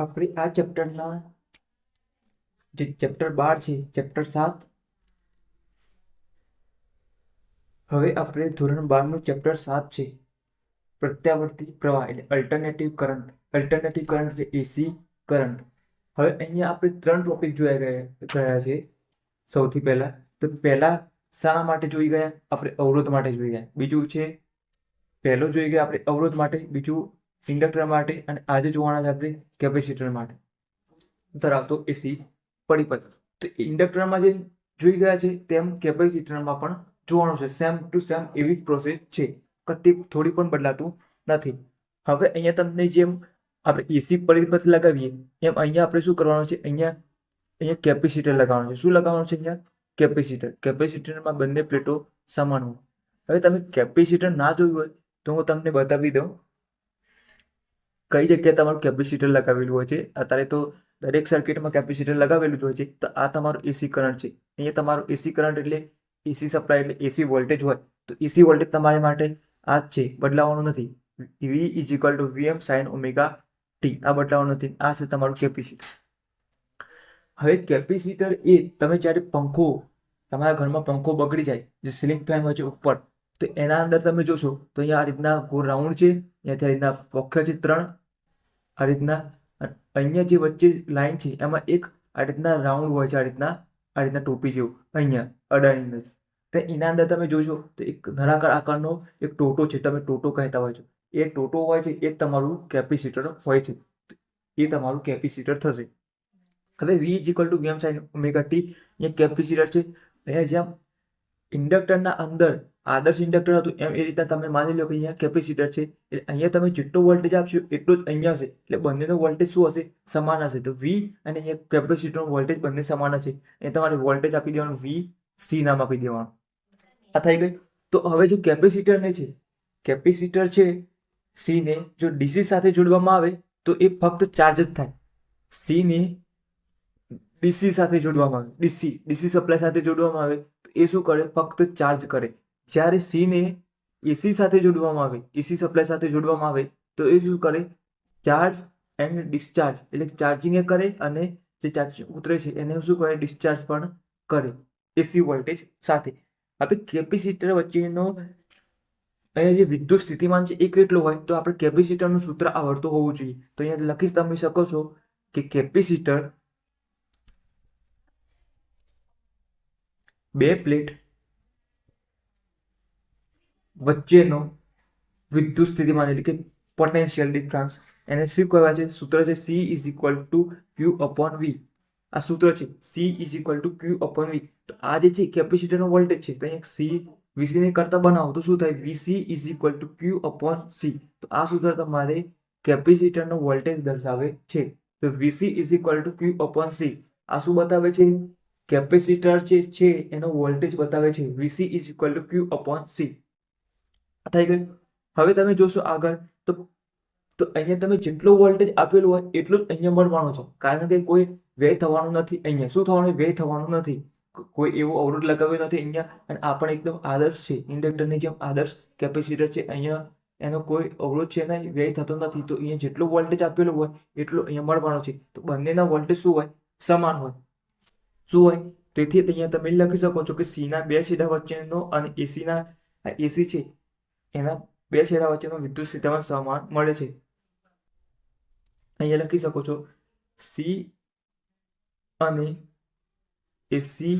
આપણે આ ચેપ્ટરના જે ચેપ્ટર બાર છે, ચેપ્ટર સાત, હવે આપણે ધોરણ બારનું ચેપ્ટર સાત છે, પ્રત્યાવર્તી પ્રવાહ એટલે અલ્ટરનેટિવ કરંટ અલ્ટરનેટિવ કરંટ એટલે એસી કરંટ હવે અહીંયા આપણે ત્રણ ટોપિક જોયા ગયા ગયા છે સૌથી પહેલા. તો પહેલા શાના માટે જોઈ ગયા, આપણે અવરોધ માટે જોઈ ગયા. બીજું છે, પહેલો જોઈ ગયા, આપણે અવરોધ માટે. બીજું ઇન્ડક્ટર માટે અને આજે જોવાના છે આપણે કેપેસિટર માટે. ધરાવતો એસી પરિપથ તો ઇન્ડક્ટરમાં જે જોઈ ગયા છે તેમ કેપેસિટરમાં પણ જોવાનું છે. સેમ ટુ સેમ એવી જ પ્રોસેસ છે. કતી થોડી પણ બદલાતું નથી. હવે અહીંયા તમને જેમ આપણે એસી પરિપથ લગાવીએ, એમ અહીંયા આપણે શું કરવાનું છે? અહીંયા અહીંયા કેપેસિટર લગાવવાનું છે. શું લગાવવાનું છે અહીંયા? કેપેસિટર. કેપેસિટરમાં બંને પ્લેટો સમાન હોય. હવે તમે કેપેસિટર ના જોયું હોય તો હું તમને બતાવી દઉં. કઈ જગ્યાએ તમારું કેપેસિટર લગાવેલું હોય છે? અત્યારે તો દરેક સર્કિટમાં કેપેસિટર લગાવેલું જ હોય છે. તો આ તમારું એસી કરંટ છે. અહીંયા તમારું એસી કરંટ એટલે એસી સપ્લાય એટલે એસી વોલ્ટેજ હોય. તો એસી વોલ્ટેજ તમારી માટે આ જ છે. બદલાવાનું નથી. V is equal to VM sine omega T આ બદલાવાનું નથી. આ છે તમારું કેપેસિટર હવે કેપેસિટર એ તમે જ્યારે પંખો, તમારા ઘરમાં પંખો બગડી જાય, જે સિલિંગ ફેન હોય છે ઉપર, તો એના અંદર તમે જોશો, તો અહીંયા આ રીતના ગોળ રાઉન્ડ છે. અહીંયાથી આ રીતના પંખા છે ત્રણ. આ રીતના અહીંયા જે વચ્ચે લાઈન છે, એમાં એક આ રીતના રાઉન્ડ હોય છે આ રીતના આ રીતના ટોપી જેવું, અહીંયા અડાની અંદર એટલે એના અંદર તમે જોશો તો એક નળાકાર આકારનો એક ટોટો છે, તમે ટોટો કહેતા હોય છો. એ ટોટો હોય છે, એ તમારું કેપેસિટર હોય છે. એ તમારું કેપેસિટર થશે. હવે V is equal to VM sine omega T અહીંયા કેપેસિટર છે. અહીંયા જેમ ઇન્ડક્ટરના અંદર આદર્શ ઇન્ડક્ટર હતું. એમ એ રીતના તમે માની લો કે અહીંયા કેપેસિટર છે. એટલે અહીંયા તમે જેટલો વોલ્ટેજ આપશો એટલો જ અહીંયા હશે. એટલે બંનેનો વોલ્ટેજ શું હશે? સમાન હશે. તો વી અને અહીંયા કેપેસિટરનો વોલ્ટેજ બંને સમાન હશે. એ તમારે વોલ્ટેજ આપી દેવાનું વી સી નામ આપી દેવાનું. આ થઈ ગઈ તો હવે જો કેપેસિટરને છે, કેપેસિટર છે સીને જો ડીસી સાથે જોડવામાં આવે, તો એ ફક્ત ચાર્જ જ થાય. સીને ડીસી સાથે જોડવામાં આવે. ડીસી ડીસી સપ્લાય સાથે જોડવામાં આવે, તો એ શું કરે? ફક્ત ચાર્જ કરે. જ્યારે સીને એસી સાથે જોડવામાં આવે એસી સપ્લાય સાથે જોડવામાં આવે, તો એ શું કરે? ચાર્જ એન્ડ ડિસ્ચાર્જ એટલે ચાર્જિંગ એ કરે અને જે ચાર્જ ઉતરે છે એને શું કરે ડિસ્ચાર્જ પણ કરે એસી વોલ્ટેજ સાથે. આપણે કેપેસિટર વચ્ચેનો અહીંયા જે વિદ્યુત સ્થિતિમાન છે એ કેટલું હોય? તો આપણે કેપેસિટરનું સૂત્ર આવડતું હોવું જોઈએ. તો અહીંયા લખી તમે શકો છો કે કેપેસિટર બે પ્લેટ વચ્ચેનો વિદ્યુત સ્થિતિમાન એટલે કે પોટેન્શિયલ ડિફરન્સ એને શું કહેવાય છે? સૂત્ર છે C is equal to Q upon V આ સૂત્ર છે C is equal to Q upon V તો આ જે છે કેપેસિટરનો વોલ્ટેજ છે. તો અહીંયા સી વીસી ને કરતા બનાવો તો શું થાય? VC is equal to Q upon C તો આ સૂત્ર તમારે કેપેસિટરનો વોલ્ટેજ દર્શાવે છે. તો VC is equal to Q upon C આ શું બતાવે છે? કેપેસિટર જે છે એનો વોલ્ટેજ બતાવે છે. VC is equal to Q upon C થઈ ગયું. હવે તમે જોશો આગળ, તો તો અહીંયા તમે જેટલો વોલ્ટેજ આપેલું હોય, એટલું જ અહીંયા મળવાનો છો. કારણ કે કોઈ વ્યય થવાનું નથી અહીંયા. શું થવાનું? વ્યય થવાનું નથી. કોઈ એવો અવરોધ લગાવ્યો નથી અહીંયા. અને આ પણ એકદમ આદર્શ છે. ઇન્ડક્ટરની જેમ આદર્શ કેપેસિટર છે અહીંયા. એનો કોઈ અવરોધ છે નહીં, વ્યય થતો નથી. તો અહીંયા જેટલો વોલ્ટેજ આપેલો હોય, એટલો અહીંયા મળવાનો છે. તો બંનેના વોલ્ટેજ શું હોય? સમાન હોય. શું હોય? તેથી અહીંયા તમે લખી શકો છો કે સીના બે સીધા વચ્ચેનો અને એસીના એસી છે. એના બે છેડા વચ્ચેનો વિદ્યુત સ્થિતિમાન સમાન મળે છે. અહીંયા લખી શકો છો સી અને એસી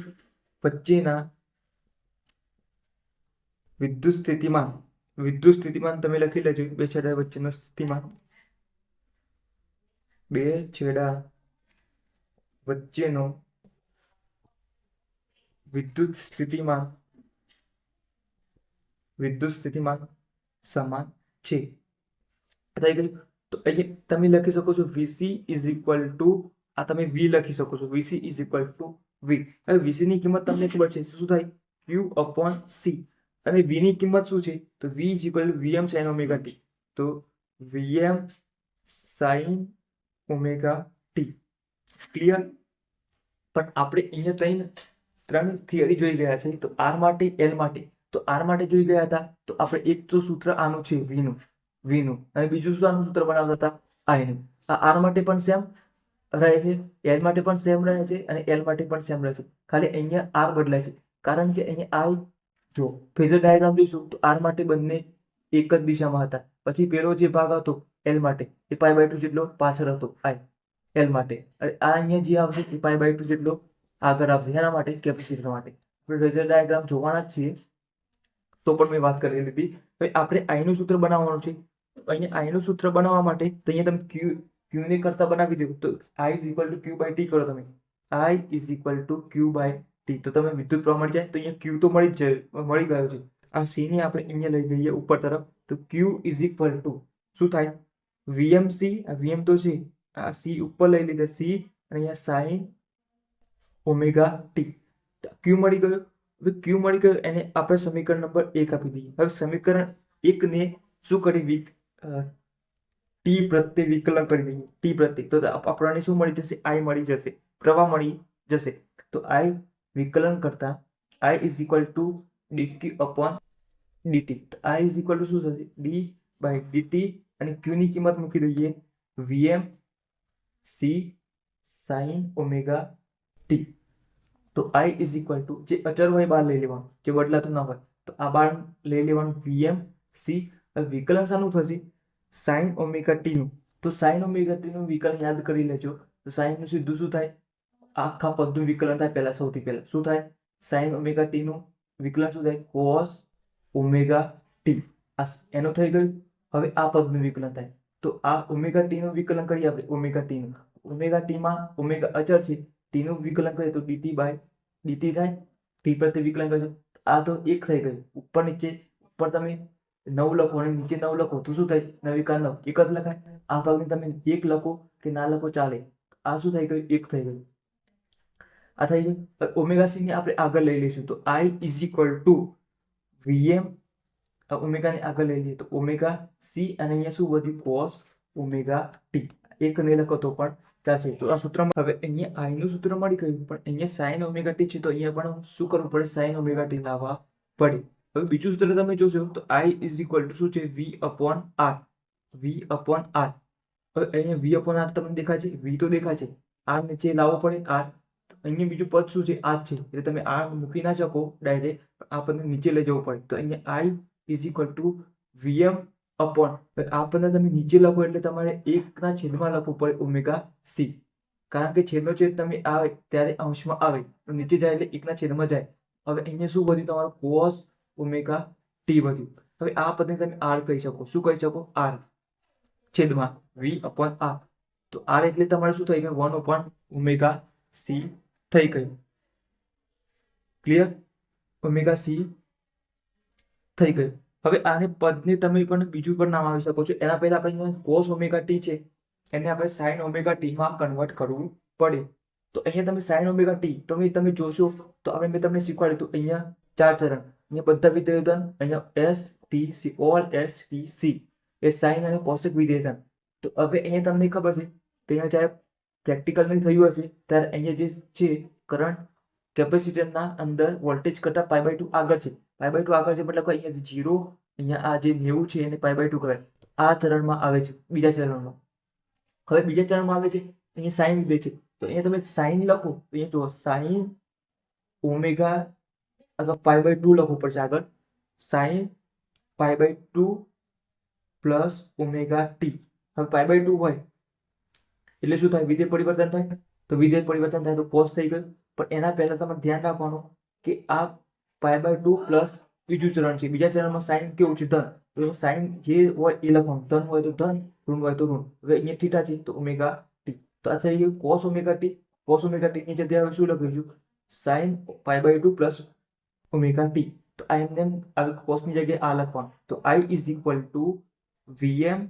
વચ્ચેના વિદ્યુત સ્થિતિમાન. વિદ્યુત સ્થિતિમાન તમે લખી લેજો, બે છેડા વચ્ચેનો સ્થિતિમાન. બે છેડા વચ્ચેનો વિદ્યુત સ્થિતિમાન વિદ્યુત સ્થિતિમાન સમાન છે. થઈ ગયું? તો અહીંયા તમે લખી શકો છો વીસી ઇઝ ઇક્વલ ટુ આ તમે વી લખી શકો છો. VC is equal to V હવે વીસી ની કિંમત તમને ખબર છે. શું થાય? ક્યુ અપોન સી અને વી ની કિંમત શું છે? તો V is equal to VM sine omega T તો VM sine omega T clear પણ આપણે અહીંયા ત્રણ ત્રણ થિયરી જોઈ ગયા છે. તો આર માટે એલ માટે. તો આર માટે જોઈ ગયા હતા. તો આપણે એક તો સૂત્ર આનું છે વીનું વીનું અને બીજું શું આનું સૂત્ર બનાવતા હતા? આઈનું આ આર માટે પણ સેમ રહે છે એલ માટે પણ સેમ રહે છે અને એલ માટે પણ સેમ રહે છે. ખાલી અહીંયા આર બદલાય છે. કારણ કે અહીંયા આ જો ફેઝર ડાયાગ્રામ જોઈશું તો આર માટે બંને એક જ દિશામાં હતા. પછી પેલો જે ભાગ હતો એલ માટે, એ પાઈ બાય ટુ જેટલો પાછળ હતો આઈ એલ માટે. અને આ અહીંયા જે આવશે, એ પાઈ બાય ટુ જેટલો આગળ આવશે. એના માટે કેપેસિટર માટે. આપણે ફેઝર ડાયાગ્રામ જોવાના જ છીએ. તો પણ મેં વાત કરી લીધી. આપણે આઈનું સૂત્ર બનાવવાનું છે. અહીંયા આઈનું સૂત્ર બનાવવા માટે અહીંયા તમે ક્યુ ક્યુને કરતા બનાવી દો. તો I is equal to Q by T કરો તમે. I is equal to Q by T તો તમે વિદ્યુત પ્રવાહ મળી જાય તો અહીંયા ક્યુ તો મળી જ, મળી ગયો છે. આ સી ને આપણે અહીંયા લઈ જઈએ ઉપર તરફ. તો ક્યુ ઇઝ ઇક્વલ ટુ શું થાય? વીએમસી આ વીએમ તો છે. આ સી ઉપર લઈ લીધા સી અને અહીંયા સાઈન ઓમેગા ટી ક્યુ મળી ગયો. હવે ક્યુ મળી ગયો, એને આપણે સમીકરણ નંબર એક આપી દઈએ. હવે સમીકરણ એકને શું કરી વિક ટી પ્રત્યે વિકલન કરી દઈએ. ટી પ્રત્યે. તો આપણને શું મળી જશે? આઈ મળી જશે. પ્રવાહ મળી જશે. તો આઈ વિકલન કરતા I is equal to DT upon DT I is equal to શું થશે? ડી બાય ડીટી અને ક્યુની કિંમત મૂકી દઈએ. VM C sine omega T તો આઈ ઇઝ ઇક્વલ ટુ જે અચર હોય બહાર લઈ લેવાનું, જે બદલાતું ના હોય, તો આ બાર લઈ લેવાનું વીએમ સી વિકલન શાનું થશે સાઈન ઓમેગા ટીનું તો સાઇન ઓમેગા ટીનું વિકલન યાદ કરી લેજો. તો સાઇનનું સીધું શું થાય? આખા પદનું વિકલન થાય પહેલાં, સૌથી પહેલાં. શું થાય? સાઇન ઓમેગા ટીનું વિકલન શું થાય? કોસ ઓમેગા ટી આ એનું થઈ ગયું. હવે આ પદનું વિકલન થાય. તો આ ઓમેગા ટીનું વિકલન કરીએ આપણે ઓમેગા ટીનું ઓમેગા ટીમાં ઓમેગા અચળ છે. ટીનું વિકલન કરીએ તો ડીટી બાય ડીટી થાય. ટી પ્રત્યે વિકલન કરશો આ તો એક થઈ ગયું. ઉપર નીચે, ઉપર તમે નવ લખો અને નીચે નવ લખો તો શું થાય? નવી કા નવ. એક જ લખાય. આ ભાગને તમે એક લખો કે ના લખો ચાલે આ શું થઈ ગયું? એક થઈ ગયું. આ થઈ ગયું. ઓમેગા સી ને આપણે આગળ લઈ લઈશું. તો I is equal to VM. ઓમેગાને આગળ લઈ લઈએ. તો ઓમેગા સી અને અહીંયા શું વધ્યું? Cos omega T. એક નહીં લખો તો પણ ચાલશે તો આ સૂત્રમાં હવે અહીંયા આઈનું સૂત્ર મળી ગયું, પણ અહીંયા સાઈન ઓમેગા ટી છે, તો અહીંયા પણ શું કરવું પડે? સાઈન ઓમેગા ટી લાવવા પડે. હવે બીજું સૂત્ર તમે જોશો, તો આઈ ઇઝ ઇક્વલ ટુ શું છે? V upon R V upon R હવે અહીંયા વી અપોન આર તમને દેખાય છે? વી તો દેખાય છે. આર નીચે લાવવો પડે આર અહીંયા બીજું પદ શું છે? આ છે. એટલે તમે આર મૂકી ના શકો ડાયરેક્ટ આ પદને નીચે લઈ જવું પડે. તો અહીંયા I is equal to VM upon. આ પદને તમે નીચે લખો એટલે તમારે એકના છેદમાં લખવું પડે ઓમેગા સી. કારણ કે છેદનો છેદ તમે આવે ત્યારે અંશમાં આવે. તો નીચે જાય એટલે એકના છેદમાં જાય. હવે અહીંયા શું વધ્યું? તમારું કોસ ઓમેગા ટી વધ્યું. હવે આ પદને તમે આર કહી શકો. શું કહી શકો? આર. છેદમાં વી અપોન આર. તો આર એટલે તમારે શું થઈ ગયું? વન અપોન ઓમેગા સી થઈ ગયું. ક્લિયર? ઓમેગા સી થઈ ગયું. હવે આને પદને તમે પણ બીજું પણ નામ આવી શકો છો. એના પહેલા આપણે કોસ ઓમેગા ટી છે. એને આપણે સાઈન ઓમેગા ટીમાં કન્વર્ટ કરવું પડે. તો અહીંયા તમે સાઈન ઓમેગા ટી તમે તમે જોશો, તો હવે મેં તમને શીખવાડ્યું તો અહીંયા ચાર ચરણ. અહીંયા બધા વિધેયધન અહીંયા S T C all S T C એ સાઈન અને કોશિક વિધેયધન તો હવે અહીંયા તમને ખબર છે કે અહીંયા જ્યારે પ્રેક્ટિકલ નહીં થયું હશે, ત્યારે અહીંયા જે છે કરંટ કેપેસિટરના અંદર વોલ્ટેજ કરતાં પાઈ બાય ટુ આગળ છે. પાઈ બાય ટુ આગળ છે, મતલબ અહીંયા જીરો અહીંયા આ જે નેવું છે એને પાઈ બાય ટુ કહેવાય. આ ચરણમાં આવે છે, બીજા ચરણમાં. હવે બીજા ચરણમાં આવે છે, અહીંયા સાઈન લીધે છે. તો અહીંયા તમે સાઈન લખો, તો અહીંયા જુઓ સાઈન ઓમેગા અથવા પાઈ બાય ટુ લખવું પડશે આગળ. Sine pi by two plus omega T હવે પાઈ બાય ટુ હોય, એટલે શું થાય? વિધેય પરિવર્તન થાય. તો વિધેય પરિવર્તન થાય તો કોસ થઈ ગયું. પણ એના પહેલાં તમારે ધ્યાન રાખવાનું કે આ પાઈ બાય ટુ પ્લસ બીજું ચરણ છે. બીજા ચરણમાં સાઈન કેવું છે? ધન. તો સાઈન જે હોય એ લખવાનું. ધન હોય તો ધન, ઋણ હોય તો ઋણ. હવે અહીંયા થીટા છે તો ઓમેગા ટી તો આ થઈ ગયું cos omega T cos omega T ની જગ્યાએ હવે શું લખીશું? Sine pi by two plus omega T તો આ એમને આવી કોસની જગ્યાએ આ લખવાનું. તો I is equal to VM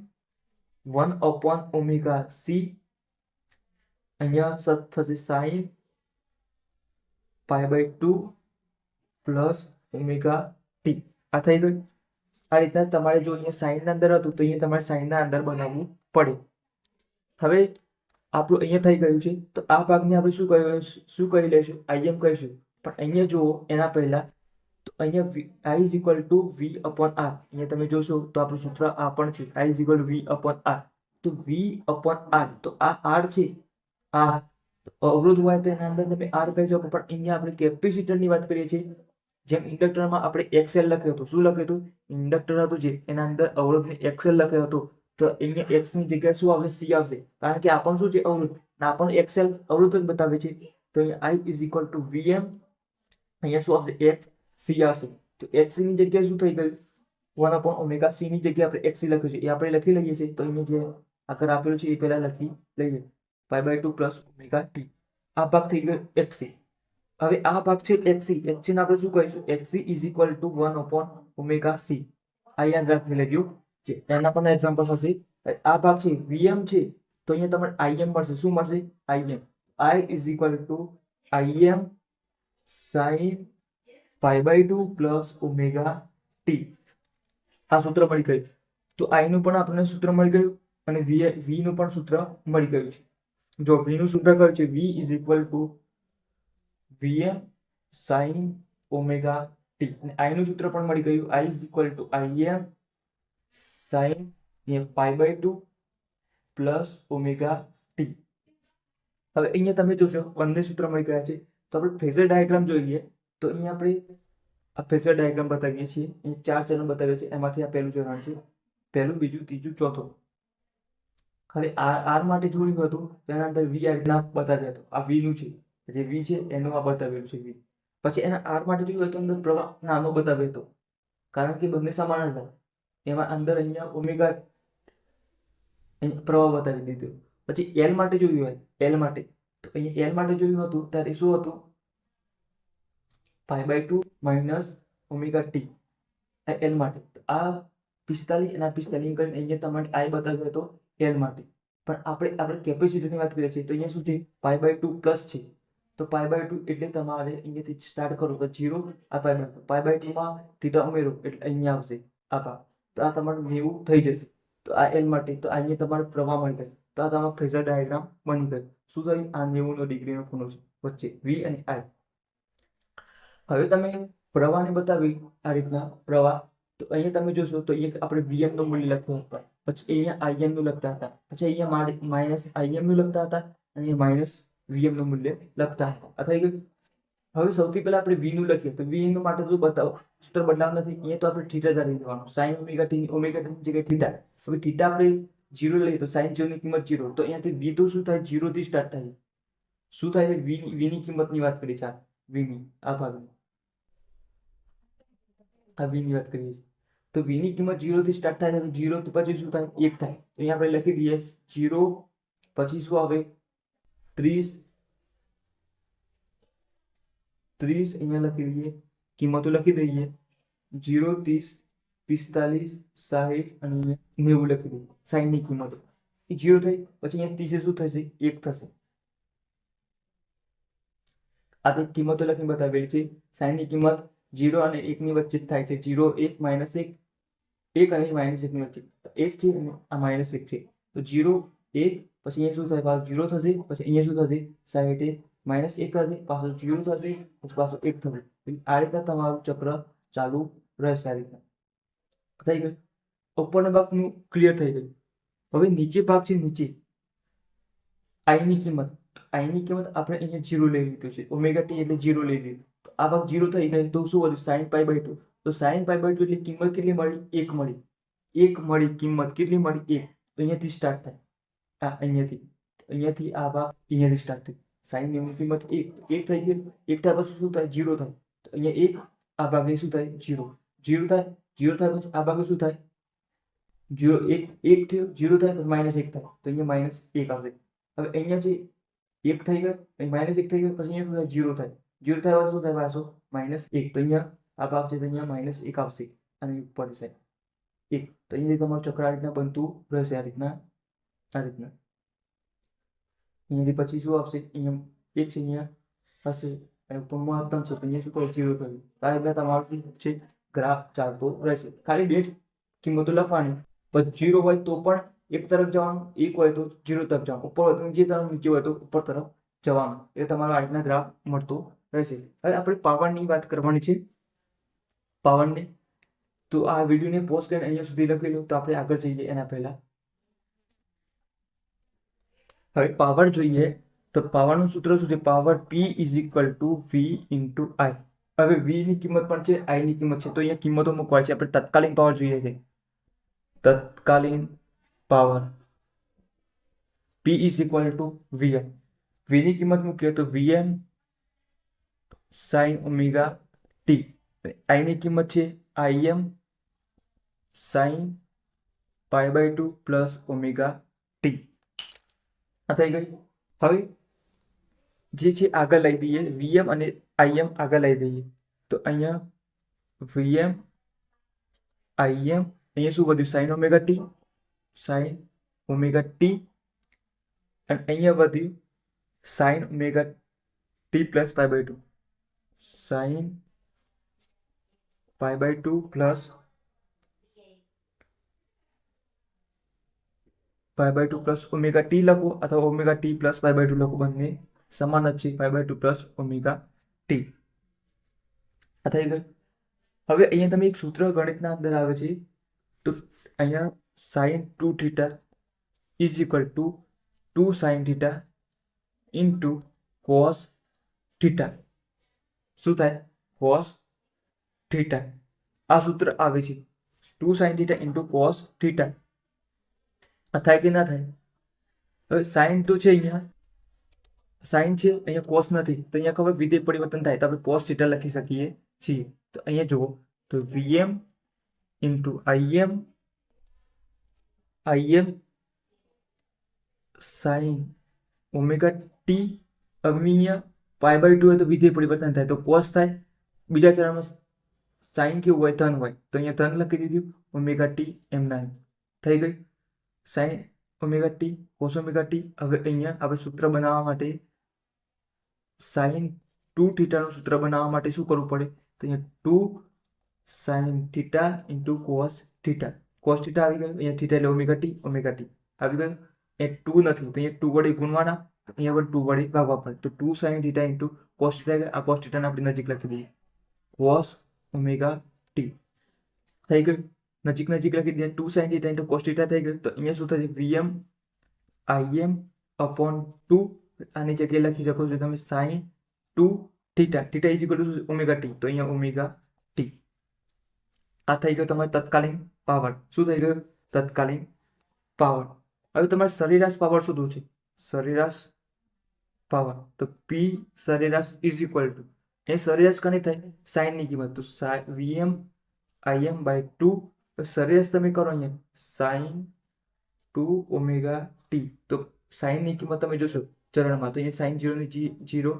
one upon omega C અહીંયા થશે sine pi by two plus omega T. આ થઈ ગયું. આ રીતના તમારે જો અહીંયા સાઈનના અંદર હતું, તો અહીંયા તમારે સાઈનના અંદર બનાવવું પડે. હવે આપણું અહીંયા થઈ ગયું છે. તો આ ભાગને આપણે શું કહ્યું શું કહી લઈશું? આઈએમ કહીશું પણ અહીંયા જુઓ, એના પહેલા તો અહીંયા I is equal to V upon R અહીંયા તમે જોશો તો આપણું સૂત્ર આ પણ છે. I is equal V upon R તો વી અપોન આર તો આ આર છે. આ અવરોધ હોય તો એના અંદર તમે આર કહી શકો. પણ અહીંયા આપણે કેપેસિટરની વાત કરીએ છીએ. જેમ ઇન્ડક્ટરમાં આપણે એક્સેલ લખ્યું હતું. શું લખ્યું હતું? ઇન્ડક્ટર હતું જે, એના અંદર અવરોધને એક્સએલ લખ્યો હતો. તો અહીંયા એક્સની જગ્યાએ શું આવશે? સી આવશે. કારણ કે આ પણ શું છે? અવરોધ. ના પણ એક્સેલ અવરોધ જ બતાવે છે. તો I is equal to VM અહીંયા શું આવશે? એક્સ સી આવશે. તો એક્સની જગ્યાએ શું થઈ ગયું? વન અપોન ઓમેગા સી ની જગ્યાએ આપણે એક્સી લખ્યું છે. એ આપણે લખી લઈએ છીએ. તો એને જે આગળ આપેલું છે, એ પહેલા લખી લઈએ. Pi by two plus omega T આ ભાગ થઈ ગયો એક્સી હવે આ ભાગ છે એક્સી એક્સી ને આપણે શું કહીશું? XC is equal to one upon omega C આ યાદ રાખી લેજો જે એના પણ એક્ઝામ્પલ હશે. આ ભાગ છે વીએમ છે, તો અહીંયા તમારે આઈએમ મળશે. શું મળશે? IM I is equal to IM sine pi by two plus omega T આ સૂત્ર મળી ગયું. તો આઈનું પણ આપણને સૂત્ર મળી ગયું અને વી વીનું પણ સૂત્ર મળી ગયું છે. જો વીનું સૂત્ર કયું છે? V is equal to VM sine omega T અને આઈ નું સૂત્ર પણ મળી ગયું. I is equal to IM sine pi by two plus omega T હવે અહીંયા તમે જોશો, બંને સૂત્ર મળી ગયા છે. તો આપણે ફેઝર ડાયાગ્રામ જોઈએ તો અહીંયા આપણે આ ફેઝર ડાયાગ્રામ બતાવીએ છીએ. અહીં ચાર ચરણ બતાવીએ છીએ એમાંથી આ પહેલું ચરણ છે. પહેલું, બીજું, ત્રીજું, ચોથું. હવે આર આર માટે જોયું હતું. તેના અંદર વી આ બતાવ્યો હતો. આ વી નું છે. જે વી છે, એનું આ બતાવેલું છે વી. પછી એના આર માટે જોયું હોય તો અંદર પ્રવાહ નાનો બતાવ્યો હતો કારણ કે બંને સમાન હતા. એમાં અંદર અહીંયા ઓમેગા પ્રવાહ બતાવી દીધો. પછી એલ માટે જોયું હોય એલ માટે. તો અહીંયા એલ માટે જોયું હતું, ત્યારે શું હતું? Five by two minus omega T L માટે. આ પિસ્તાલીસ અને આ પિસ્તાલીસ કરીને અહીંયા તમારે આઈ બતાવ્યો હતો એલ માટે. પણ આપણે આપણે કેપેસિટીની વાત કરીએ છીએ, તો અહીંયા શું છે? ફાઈવ બાય ટુ પ્લસ છે. તો પાય બાય ટુ એટલે તમારે અહીંયાથી સ્ટાર્ટ કરો તો જીરો આ pi by two pi by ટુમાં theta ઉમેરો એટલે અહીંયા આવશે આ તો આ તમારું નેવું થઈ જશે. તો આ એલ માટે તો અહીંયા તમારે પ્રવાહ મળી ગયો તો આ તમારો ફેઝર ડાયાગ્રામ બની ગયો. શું થયું? આ નેવુંનો ડિગ્રીનો ખૂણો છે. વચ્ચે વી અને આઈ હવે તમે પ્રવાહને બતાવી આ રીતના પ્રવાહ. તો અહીંયા તમે જોશો તો અહીંયા આપણે વીએમનું મૂલ્ય લખ્યું હતા પછી અહીંયા આઈએમનું લખતા હતા. પછી અહીંયા માઇનસ આઈએમનું લખતા હતા. અને માઇનસ વીએમનું મૂલ્ય લખતા હતા. આ થઈ ગયું. હવે સૌથી પહેલા આપણે વી નું લખીએ. તો વી નું માટે તો બતાવો? સૂત્ર બદલાવ નથી. અહીંયા તો આપણે થીટા ધારી દેવાનું. Sine omega T omega T જગ્યાએ થીટા હવે થીટા આપણે જીરો લઈએ તો સાઈન જીરોની કિંમત જીરો તો અહીંયાથી વી તો શું થાય? જીરો થી સ્ટાર્ટ થાય. શું થાય? વી વીની કિંમતની વાત કરી છે આ વીની આ ભાગની આ વીની વાત કરીએ છીએ. તો વીની કિંમત જીરો થી સ્ટાર્ટ થાય. છે જીરો પછી શું થાય? એક થાય. તો અહીંયા આપણે લખી દઈએ. જીરો પછી શું આવે? ત્રીસ ત્રીસ અહીંયા લખી દઈએ કિંમતો લખી દઈએ જીરો ત્રીસ પિસ્તાલીસ સાહીઠ અને નેવું લખી દઈએ સાઈઠની કિંમતો એ જીરો થઈ પછી અહીંયા ત્રીસે શું થશે એક થશે આ તે કિંમતો લખીને બતાવેલી છે સાઈનની કિંમત જીરો અને એકની વચ્ચે જ થાય છે જીરો એક માઇનસ એક એક અને માઇનસ એકની વચ્ચે એક છે અને આ માઇનસ એક છે તો જીરો એક પછી અહીંયા શું થાય પાછું જીરો થશે પછી અહીંયા શું થશે સાઈઠ માઇનસ એક થશે પાછું જીરો થશે પછી પાછું એક થશે આ રીતના તમારું ચક્ર ચાલુ રહેશે આ રીતના થઈ ગયું ઉપરના ભાગનું ક્લિયર થઈ ગયું હવે નીચે ભાગ છે નીચે આઈની કિંમત આઈની કિંમત આપણે અહીંયા જીરો લઈ લીધું છે ઓમેગા ટી એટલે જીરો લઈ લીધું તો આ ભાગ જીરો થઈ ગયો તો શું વધ્યું સાઈન પાઈ બાય ટુ તો સાઈન પાઈ બાય ટુ એટલે કિંમત કેટલી મળી એક મળી એક મળી કિંમત કેટલી મળી એક અહીંયાથી સ્ટાર્ટ થાય આ અહીંયાથી અહીંયાથી આ ભાગ અહીંયાથી સ્ટાર્ટ થયું. સાઈનની કિંમત એક એક થઈ ગઈ એક થાય પછી શું થાય? જીરો થાય. તો અહીંયા એક, આ ભાગે શું થાય? જીરો જીરો થાય જીરો થાય પછી આ ભાગે શું થાય? જીરો એક એક થયો જીરો થાય પછી માઇનસ એક થાય. તો અહીંયા માઇનસ એક આવશે. હવે અહીંયા જે એક થઈ ગયો માઇનસ એક થઈ ગયો, પછી અહીંયા શું થાય? જીરો થાય. જીરો થાય પછી શું થાય? પાછો માઇનસ એક. તો અહીંયા આ ભાગ છે, તો અહીંયા માઇનસ એક આવશે. અને ઉપર છે. એક. તો અહીંયા તમારું ચક્ર આ રીતના બનતું રહેશે, આ રીતના. આ રીતના. અહીંયાથી પછી શું આવશે અહીંયા એક છે અહીંયા હશે પણ મહત્તમ છે. તો અહીંયા શું થાય જીરો થયું આ રીતના તમારો શું છે? ગ્રાફ ચાલતો રહેશે. ખાલી બે કિંમતો લખવાની. પણ જીરો હોય તો પણ એક તરફ જવાનું, એક હોય તો જીરો તરફ જવાનું. ઉપર હોય તો નીચે તરફ નીચે હોય તો ઉપર તરફ જવાનું. એટલે તમારો આ રીતના ગ્રાફ મળતો રહેશે. હવે આપણે પાવરની વાત કરવાની છે. પાવરની તો આ વિડીયોને પોસ્ટ કરીને અહીંયા સુધી લખી લો. તો આપણે આગળ જઈએ એના પહેલા. હવે પાવર જોઈએ તો પાવરનું સૂત્ર શું છે? Power P is equal to V into I હવે વી ની કિંમત પણ છે આઈની કિંમત છે. તો અહીંયા કિંમતો મૂકવા છે. આપણે તત્કાલીન પાવર જોઈએ છે. તત્કાલીન power P is equal to V M વીની કિંમત મૂકીએ તો V M sine omega T આઈની કિંમત છે IM sine pi by two plus omega આ થઈ ગઈ હવે જે છે આગળ લઈ દઈએ. વીએમ અને આઈએમ આગળ લઈ દઈએ. તો અહીંયા વીએમ આઈએમ અહીંયા શું વધ્યું? Sine omega T sine omega T અને અહીંયા વધ્યું sine omega T plus pi by two sine pi by two plus pi by two plus omega T લખો અથવા omega T plus pi by two લખો. બંને સમાન જ છે. Pi by two plus omega T આ થઈ ગયું હવે અહીંયા તમે એક સૂત્ર ગણિતના અંદર આવે છે. તો અહીંયા sine two theta is equal to two sine theta into cos theta શું થાય? કોસ થીટા આ સૂત્ર આવે છે. Two sine theta into cos theta આ થાય કે ના થાય? હવે સાઇન તો છે અહીંયા. સાઇન છે, અહીંયા કોસ નથી. તો અહીંયા ખબર વિધેય પરિવર્તન થાય. તો આપણે કોસ થીટા લખી શકીએ છીએ. તો અહીંયા જુઓ. તો VM into IM IM sine omega T અહીંયા પાય બાય ટુ હોય તો વિધેય પરિવર્તન થાય. તો કોસ થાય. બીજા ચરણમાં સાઇન કેવું હોય? ધન હોય. તો અહીંયા ધન લખી દીધું. ઓમેગા ટી એમ નાઇન થઈ ગઈ sine omega T, cos omega T. હવે અહીંયા આપણે સૂત્ર બનાવવા માટે સાઇન ટુ થીટાનું સૂત્ર બનાવવા માટે શું કરવું પડે? તો અહીંયા two sine theta into cos theta. Cos theta આવી ગયું. અહીંયા થીટા એટલે ઓમેગા ટી ઓમેગા ટી. આવી ગયું. એ ટુ નથી. તો અહીંયા ટુ વડે ગુણવાના. અહીંયા પણ ટુ વડે ભાગવા પડે. તો two sine theta into cos theta આ કોસ થીટાને આપણે નજીક લખી દઈએ. Cos omega T. થઈ ગયું. નજીક નજીક લખી દઈએ two sine theta into cos theta થઈ ગયું. તો અહીંયા શું થશે? વીએમ આઈએમ અપોન ટુ આની જગ્યાએ લખી શકો છો તમે? Sine two theta theta is equal to omega T તો અહીંયા ઓમેગા ટી આ થઈ ગયો તમારે તત્કાલીન પાવર. શું થઈ ગયું? તત્કાલીન પાવર. હવે તમારે સરેરાશ પાવર શોધવું છે? સરેરાશ પાવર. તો પી સરેરાશ ઇઝ ઇક્વલ ટુ એ સરેરાશ કની થાય? સાઇનની કિંમત. તો વીએમ આઈએમ બાય ટુ સરેરાશ તમે કરો અહીંયા સાઈન ટુ ઓમેગા ટી તો સાઈનની કિંમત તમે જોશો ચરણમાં તો અહીંયા સાઈન જીરોની જી જીરો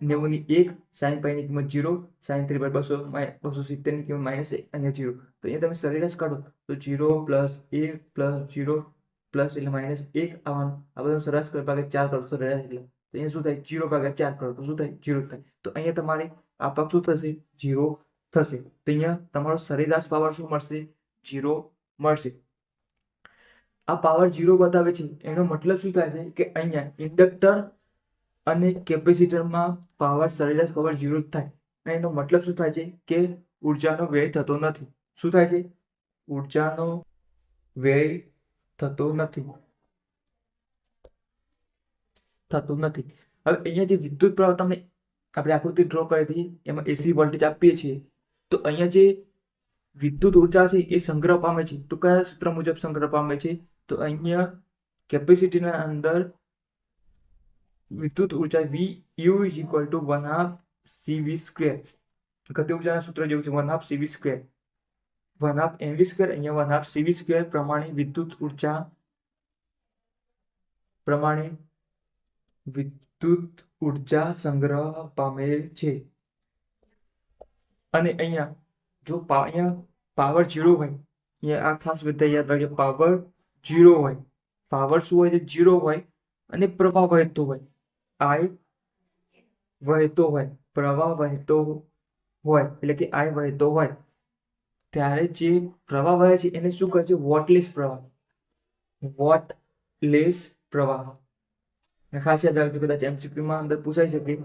નેવુંની એક સાઇન પાઈની કિંમત જીરો સાઇન થ્રી બાય બસો બસો સિત્તેરની કિંમત માઇનસ એક અહીંયા જીરો તો અહીંયા તમે સરેરાશ કાઢો તો જીરો પ્લસ એક પ્લસ જીરો પ્લસ એટલે માઇનસ એક આવવાનું આ બધા સરેરાશ કરો ભાગે ચાર કરો સરેરાશ એટલે તો અહીંયા શું થાય જીરો ભાગે ચાર કરો તો શું થાય જીરો થાય તો અહીંયા તમારે આ શું થશે જીરો થશે તો અહીંયા તમારો સરેરાશ પાવર શું મળશે જીરો મળશે. આ પાવર જીરો બતાવે છે. એનો મતલબ શું થાય છે? કે અહીંયા ઇન્ડક્ટર અને કેપેસિટરમાં પાવર સરેરાશ પાવર જીરો જ થાય. એનો મતલબ શું થાય છે? કે ઉર્જાનો વ્યય થતો નથી. શું થાય છે? ઉર્જાનો વ્યય થતો નથી. થતો નથી. હવે અહીંયા જે વિદ્યુત પ્રવાહ તમને આપણે આકૃતિ ડ્રો કરી હતી, એમાં એસી વોલ્ટેજ આપીએ છીએ. તો અહીંયા જે વિદ્યુત ઊર્જા છે એ સંગ્રહ પામે છે. તો કયા સૂત્ર મુજબ સંગ્રહ પામે છે? તો અહીંયા કેપેસિટીના અંદર વિદ્યુત ઊર્જા V U is equal to one half CV square ગતિ ઉર્જાના સૂત્ર જેવું છે one half CV square one half MV square અહીંયા વન હાફ સીવી સ્ક્વેર પ્રમાણે વિદ્યુત ઊર્જા, પ્રમાણે વિદ્યુત ઊર્જા સંગ્રહ પામે છે. અને અહીંયા જો અહીંયા પાવર જીરો હોય. આ ખાસ બધા યાદ રાખજો, પાવર જીરો હોય. પાવર શું હોય છે જીરો હોય અને પ્રવાહ વહેતો હોય. આઈ વહેતો હોય, પ્રવાહ વહેતો હોય, એટલે કે આઈ વહેતો હોય. ત્યારે જે પ્રવાહ વહે છે એને શું કહે છે? વોટલેસ પ્રવાહ. વોટલેસ પ્રવાહ. ખાસ યાદ રાખજો, કદાચ એમસીક્યુમાં અંદર પૂછાઈ શકે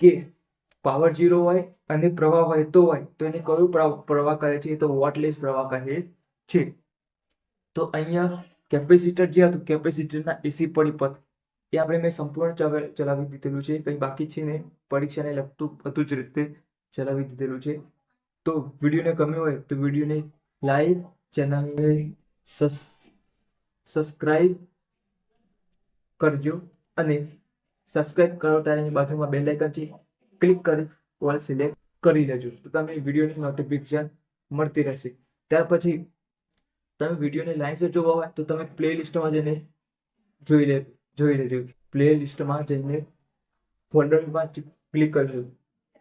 કે પાવર જીરો હોય અને પ્રવાહ વહેતો હોય, તો એને કયું પ્રવાહ કહે છે? તો વોટલેસ પ્રવાહ કહે છે. તો અહીંયા કેપેસિટર જે હતું, કેપેસિટરના એસી પરિપથ એ આપણે મેં સંપૂર્ણ ચલાવી દીધેલું છે. કંઈ બાકી છે ને પરીક્ષાને લગતું બધું જ રીતે ચલાવી દીધેલું છે. તો વિડીયોને ગમ્યો હોય, તો વિડીયોને લાઈક, ચેનલને સબસ્ક્રાઈબ કરજો અને સબસ્ક્રાઈબ કરો, ત્યારે બાજુમાં બેલ આઇકન છે. ક્લિક કરી ઓલ સિલેક્ટ કરી લેજો તો તમે વિડીયોની નોટિફિકેશન મળતી રહેશે. ત્યાર પછી તમે વિડીયોને લાઈન જોવા હોય તો તમે પ્લે લિસ્ટમાં જઈને જોઈ લે, જોઈ લેજો. પ્લે લિસ્ટમાં જઈને ફોલ્ડરમાં ક્લિક કરજો.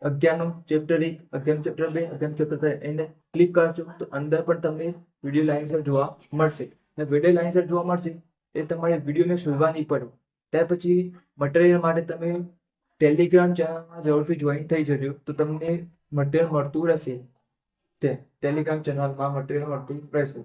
અગિયારનું ચેપ્ટર એક અગિયાર ચેપ્ટર બે અગિયાર ચેપ્ટર ત્રણ, એને ક્લિક કરશો તો અંદર પણ તમને વીડિયો લાઇન્સર જોવા મળશે. અને વીડિયો લાઈનસર જોવા મળશે એ તમારે વિડીયોને શોધવા નહીં પડે. ત્યાર પછી મટીરિયલ માટે તમે ટેલિગ્રામ ચેનલમાં જરૂરથી જોઈન થઈ જજો, તો તમને મટીરિયલ મળતું રહેશે. તે ટેલિગ્રામ ચેનલમાં મટીરિયલ મળતું રહેશે.